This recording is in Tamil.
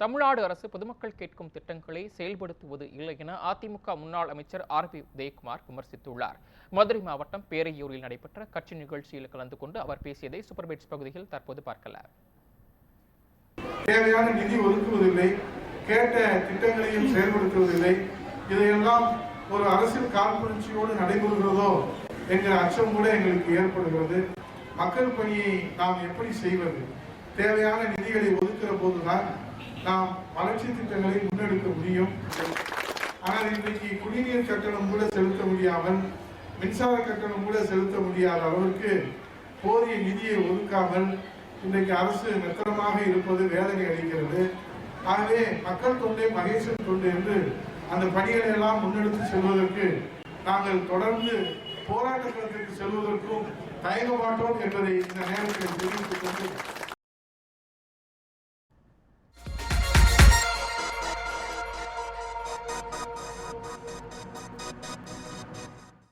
தமிழ்நாடு அரசு பொதுமக்கள் கேட்கும் திட்டங்களை செயல்படுத்துவது இல்லை என அதிமுக முன்னாள் அமைச்சர் ஆர் பி உதயகுமார் விமர்சித்துள்ளார். மதுரை மாவட்டம் பேரையூரில் நடைபெற்ற கட்சி நிகழ்ச்சியில் கலந்து கொண்டு அவர் பேசியதை சூப்பர்பெட்ஸ் பகுதியில் தற்போது பார்க்கலாம் தேவையான நிதி ஒதுக்குவதில்லை கேட்ட திட்டங்களையும் செயல்படுத்துவதில்லை. இதையெல்லாம் ஒரு அரசியல் காழ்ப்புணர்ச்சியோடு நடைபெறுகிறதோ என்கிற அச்சம் கூட எங்களுக்கு ஏற்படுகிறது. மக்கள் பணியை நாம் எப்படி செய்வது? தேவையான நிதிகளை ஒதுக்குற போதுதான் நாம் வளர்ச்சி திட்டங்களை முன்னெடுக்க முடியும். ஆனால் இன்றைக்கு குடிநீர் கட்டணம் கூட செலுத்த முடியாமல் மின்சார கட்டணம் கூட செலுத்த முடியாத அளவிற்கு போதிய நிதியை ஒதுக்காமல் இன்றைக்கு அரசு மெத்தனமாக இருப்பது வேதனை அளிக்கிறது. ஆகவே மக்கள் தொண்டை மகேசன் தொண்டு என்று அந்த பணிகளை எல்லாம் முன்னெடுத்து செல்வதற்கு நாங்கள் தொடர்ந்து போராட்ட களத்திற்கு செல்வதற்கும் தயங்க மாட்டோம் என்பதை இந்த நேரத்தில் தெரிவித்துக் கொண்டு